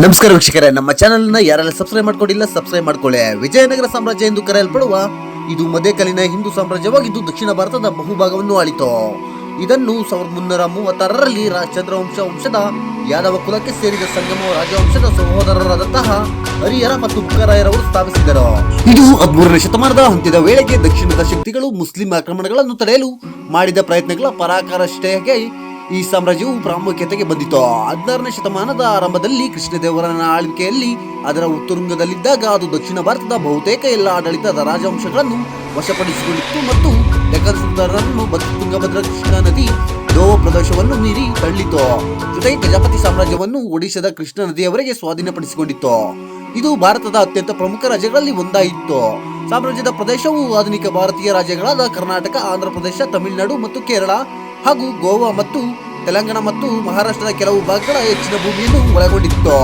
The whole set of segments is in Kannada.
ನಮಸ್ಕಾರ ವೀಕ್ಷಕರೇ, ನಮ್ಮ ಚಾನೆಲ್ನ ಯಾರೆಲ್ಲ ಸಬ್ಸ್ಕ್ರೈಬ್ ಮಾಡ್ಕೊಂಡಿಲ್ಲ ಸಬ್ಸ್ಕ್ರೈಬ್ ಮಾಡ್ಕೊಳ್ಳಿ. ವಿಜಯನಗರ ಸಾಮ್ರಾಜ್ಯ ಎಂದು ಕರೆಯಲ್ಪಡುವ ಇದು ಮಧ್ಯಕಾಲೀನ ಹಿಂದೂ ಸಾಮ್ರಾಜ್ಯವಾಗಿದ್ದು ದಕ್ಷಿಣ ಭಾರತದ ಬಹುಭಾಗವನ್ನು ಆಳಿತು. ಇದನ್ನು ಸಾವಿರದ ಮುನ್ನೂರ ಮೂವತ್ತಾರರಲ್ಲಿ ಚಂದ್ರವಂಶ ವಂಶದ ಯಾದವ ಕುಲಕ್ಕೆ ಸೇರಿದ ಸಂಗಮ ರಾಜವಂಶದ ಸಹೋದರರಾದಂತಹ ಹರಿಹರ ಮತ್ತು ಬುಕ್ಕರಾಯರವರು ಸ್ಥಾಪಿಸಿದರು. ಇದು ಹದಿಮೂರನೇ ಶತಮಾನದ ಅಂತ್ಯದ ವೇಳೆಗೆ ದಕ್ಷಿಣದ ಶಕ್ತಿಗಳು ಮುಸ್ಲಿಂ ಆಕ್ರಮಣಗಳನ್ನು ತಡೆಯಲು ಮಾಡಿದ ಪ್ರಯತ್ನಗಳ ಪರಾಕಾರಷ್ಟೇ ಈ ಸಾಮ್ರಾಜ್ಯವು ಪ್ರಾಮುಖ್ಯತೆಗೆ ಬಂದಿತು ಹದಿನಾರನೇ ಶತಮಾನದ ಆರಂಭದಲ್ಲಿ ಕೃಷ್ಣದೇವರನ ಆಳ್ವಿಕೆಯಲ್ಲಿ ಅದರ ಉತ್ತುಂಗದಲ್ಲಿದ್ದಾಗ ಅದು ದಕ್ಷಿಣ ಭಾರತದ ಬಹುತೇಕ ಎಲ್ಲ ಆಡಳಿತದ ರಾಜವಂಶಗಳನ್ನು ವಶಪಡಿಸಿಕೊಂಡಿತ್ತು ಮತ್ತು ಡೆಕ್ಕನ್ ತುಂಗಭದ್ರ ತುಂಗಭದ್ರಾ ಕೃಷ್ಣಾ ನದಿ ದೋವ ಪ್ರದೇಶವನ್ನು ಮೀರಿ ತಳ್ಳಿತು. ಜೊತೆಗೆ ಗಜಪತಿ ಸಾಮ್ರಾಜ್ಯವನ್ನು ಒಡಿಶಾದ ಕೃಷ್ಣ ನದಿಯವರೆಗೆ ಸ್ವಾಧೀನಪಡಿಸಿಕೊಂಡಿತ್ತು. ಇದು ಭಾರತದ ಅತ್ಯಂತ ಪ್ರಮುಖ ರಾಜ್ಯಗಳಲ್ಲಿ ಒಂದಾಗಿತ್ತು. ಸಾಮ್ರಾಜ್ಯದ ಪ್ರದೇಶವು ಆಧುನಿಕ ಭಾರತೀಯ ರಾಜ್ಯಗಳಾದ ಕರ್ನಾಟಕ ಆಂಧ್ರಪ್ರದೇಶ ತಮಿಳುನಾಡು ಮತ್ತು ಕೇರಳ ಹಾಗೂ ಗೋವಾ ಮತ್ತು ತೆಲಂಗಾಣ ಮತ್ತು ಮಹಾರಾಷ್ಟ್ರದ ಕೆಲವು ಭಾಗಗಳ ಹೆಚ್ಚಿನ ಭೂಮಿಯನ್ನು ಒಳಗೊಂಡಿತ್ತು.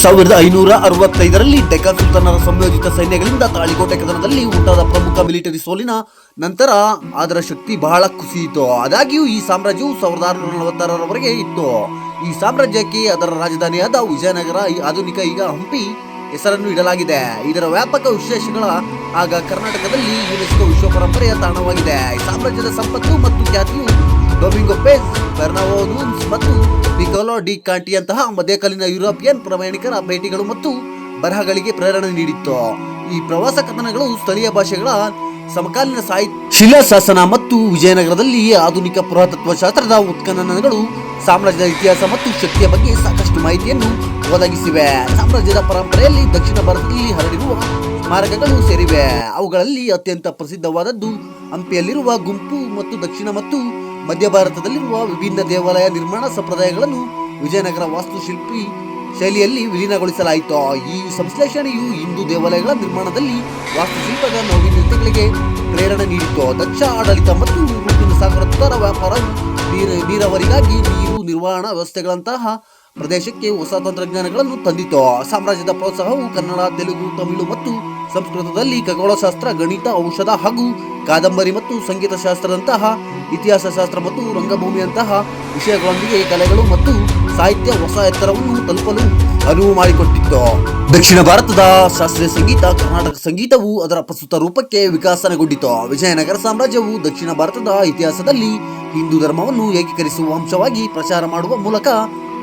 ಸಾವಿರದ ಐನೂರ ಅರವತ್ತೈದರಲ್ಲಿ ಡೆಕ್ಕನ್ ಸುಲ್ತಾನರ ಸಂಯೋಜಿತ ಸೈನ್ಯಗಳಿಂದ ತಾಳಿಕೋಟೆ ಕದನದಲ್ಲಿ ಉಂಟಾದ ಪ್ರಮುಖ ಮಿಲಿಟರಿ ಸೋಲಿನ ನಂತರ ಅದರ ಶಕ್ತಿ ಬಹಳ ಕುಸಿಯಿತು. ಆದಾಗ್ಯೂ ಈ ಸಾಮ್ರಾಜ್ಯವು ಸಾವಿರದ ಆರುನೂರ ನಲವತ್ತಾರರವರೆಗೆ ಇತ್ತು. ಈ ಸಾಮ್ರಾಜ್ಯಕ್ಕೆ ಅದರ ರಾಜಧಾನಿಯಾದ ವಿಜಯನಗರ ಈ ಆಧುನಿಕ ಈಗ ಹಂಪಿ ಹೆಸರನ್ನು ಇಡಲಾಗಿದೆ. ಇದರ ವ್ಯಾಪಕ ವಿಶೇಷಗಳ ಆಗ ಕರ್ನಾಟಕದಲ್ಲಿ ಯುನೆಸ್ಕೋ ವಿಶ್ವ ಪರಂಪರೆಯ ತಾಣವಾಗಿದೆ. ಸಾಮ್ರಾಜ್ಯದ ಸಂಪತ್ತು ಮತ್ತು ಖ್ಯಾತಿಯು ಡೊಮಿಂಗೋ ಪೇಸ್ ಬೆರ್ನಾವೋ ನೂನ್ಸ್ ಮತ್ತು ನಿಕೋಲೋ ಡಿ ಕಾಂಟಿಯಂತಹ ಮಧ್ಯಕಾಲೀನ ಯುರೋಪಿಯನ್ ಪ್ರಯಾಣಿಕರ ಭೇಟಿಗಳು ಮತ್ತು ಬರಹಗಳಿಗೆ ಪ್ರೇರಣೆ ನೀಡಿತ್ತು. ಈ ಪ್ರವಾಸ ಕಥನಗಳು ಸ್ಥಳೀಯ ಭಾಷೆಗಳ ಸಮಕಾಲೀನ ಸಾಹಿತ್ಯ ಶಿಲಾಶಾಸನ ಮತ್ತು ವಿಜಯನಗರದಲ್ಲಿ ಆಧುನಿಕ ಪುರಾತತ್ವ ಶಾಸ್ತ್ರದ ಉತ್ಖನನಗಳು ಸಾಮ್ರಾಜ್ಯದ ಇತಿಹಾಸ ಮತ್ತು ಶಕ್ತಿಯ ಬಗ್ಗೆ ಸಾಕಷ್ಟು ಮಾಹಿತಿಯನ್ನು ಒದಗಿಸಿವೆ. ಸಾಮ್ರಾಜ್ಯದ ಪರಂಪರೆಯಲ್ಲಿ ದಕ್ಷಿಣ ಭಾರತದಲ್ಲಿ ಹರಡಿರುವ ಸ್ಮಾರಕಗಳು ಸೇರಿವೆ. ಅವುಗಳಲ್ಲಿ ಅತ್ಯಂತ ಪ್ರಸಿದ್ಧವಾದದ್ದು ಹಂಪಿಯಲ್ಲಿರುವ ಗುಂಪು ಮತ್ತು ದಕ್ಷಿಣ ಮತ್ತು ಮಧ್ಯ ಭಾರತದಲ್ಲಿರುವ ವಿಭಿನ್ನ ದೇವಾಲಯ ನಿರ್ಮಾಣ ಸಂಪ್ರದಾಯಗಳನ್ನು ವಿಜಯನಗರ ವಾಸ್ತುಶಿಲ್ಪಿ ಶೈಲಿಯಲ್ಲಿ ವಿಲೀನಗೊಳಿಸಲಾಯಿತು. ಈ ಸಂಶ್ಲೇಷಣೆಯು ಹಿಂದೂ ದೇವಾಲಯಗಳ ನಿರ್ಮಾಣದಲ್ಲಿ ವಾಸ್ತುಶಿಲ್ಪದ ನವೀನತೆಗಳಿಗೆ ಪ್ರೇರಣೆ ನೀಡಿತು. ದಕ್ಷ ಆಡಳಿತ ಮತ್ತು ಮುಂದಿನ ಸಾಗರೋತ್ತರ ವ್ಯಾಪಾರವು ನೀರ, ನೀರಾವರಿಗಾಗಿ ನೀರು ನಿರ್ವಹಣಾ ವ್ಯವಸ್ಥೆಗಳಂತಹ ಪ್ರದೇಶಕ್ಕೆ ಹೊಸ ತಂತ್ರಜ್ಞಾನಗಳನ್ನು ತಂದಿತು. ಸಾಮ್ರಾಜ್ಯದ ಪ್ರೋತ್ಸಾಹವು ಕನ್ನಡ, ತೆಲುಗು, ತಮಿಳು ಮತ್ತು ಸಂಸ್ಕೃತದಲ್ಲಿ ಖಗೋಳಶಾಸ್ತ್ರ, ಗಣಿತ, ಔಷಧ ಹಾಗೂ ಕಾದಂಬರಿ ಮತ್ತು ಸಂಗೀತ ಶಾಸ್ತ್ರದಂತಹ ಇತಿಹಾಸ ಶಾಸ್ತ್ರ ಮತ್ತು ರಂಗಭೂಮಿಯಂತಹ ವಿಷಯಗಳೊಂದಿಗೆ ಕಲೆಗಳು ಮತ್ತು ಸಾಹಿತ್ಯ ಹೊಸ ಎತ್ತರವನ್ನು ತಲುಪಲು ಅನುವು ಮಾಡಿಕೊಟ್ಟಿತ್ತು. ದಕ್ಷಿಣ ಭಾರತದ ಶಾಸ್ತ್ರೀಯ ಸಂಗೀತ, ಕರ್ನಾಟಕ ಸಂಗೀತವು ಅದರ ಪ್ರಸ್ತುತ ರೂಪಕ್ಕೆ ವಿಕಾಸನಗೊಂಡಿತು. ವಿಜಯನಗರ ಸಾಮ್ರಾಜ್ಯವು ದಕ್ಷಿಣ ಭಾರತದ ಇತಿಹಾಸದಲ್ಲಿ ಹಿಂದೂ ಧರ್ಮವನ್ನು ಏಕೀಕರಿಸುವ ಅಂಶವಾಗಿ ಪ್ರಚಾರ ಮಾಡುವ ಮೂಲಕ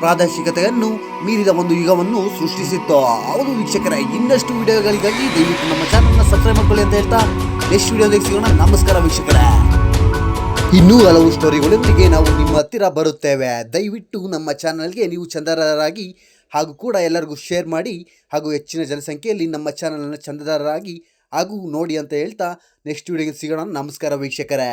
ಪ್ರಾದೇಶಿಕತೆಯನ್ನು ಮೀರಿದ ಒಂದು ಯುಗವನ್ನು ಸೃಷ್ಟಿಸಿತ್ತು. ಹೌದು ವೀಕ್ಷಕರೇ, ಇನ್ನಷ್ಟು ವಿಡಿಯೋಗಳಿಗಾಗಿ ದಯವಿಟ್ಟು ನಮ್ಮ ಚಾನಲ್ನ ಸಬ್ಸ್ಕ್ರೈಬ್ ಮಾಡ್ಕೊಳ್ಳಿ ಅಂತ ಹೇಳ್ತಾ ನೆಕ್ಸ್ಟ್ ವಿಡಿಯೋದಲ್ಲಿ ಸಿಗೋಣ. ನಮಸ್ಕಾರ ವೀಕ್ಷಕರೇ. ಇನ್ನೂ ಹಲವು ಸ್ಟೋರಿಗಳೊಂದಿಗೆ ನಾವು ನಿಮ್ಮ ಹತ್ತಿರ ಬರುತ್ತೇವೆ. ದಯವಿಟ್ಟು ನಮ್ಮ ಚಾನಲ್ಗೆ ನೀವು ಚಂದದಾರರಾಗಿ ಹಾಗೂ ಕೂಡ ಎಲ್ಲರಿಗೂ ಶೇರ್ ಮಾಡಿ ಹಾಗೂ ಹೆಚ್ಚಿನ ಜನಸಂಖ್ಯೆಯಲ್ಲಿ ನಮ್ಮ ಚಾನಲನ್ನು ಚಂದದಾರರಾಗಿ ಹಾಗೂ ನೋಡಿ ಅಂತ ಹೇಳ್ತಾ ನೆಕ್ಸ್ಟ್ ವಿಡಿಯೋಗೆ ಸಿಗೋಣ. ನಮಸ್ಕಾರ ವೀಕ್ಷಕರೇ.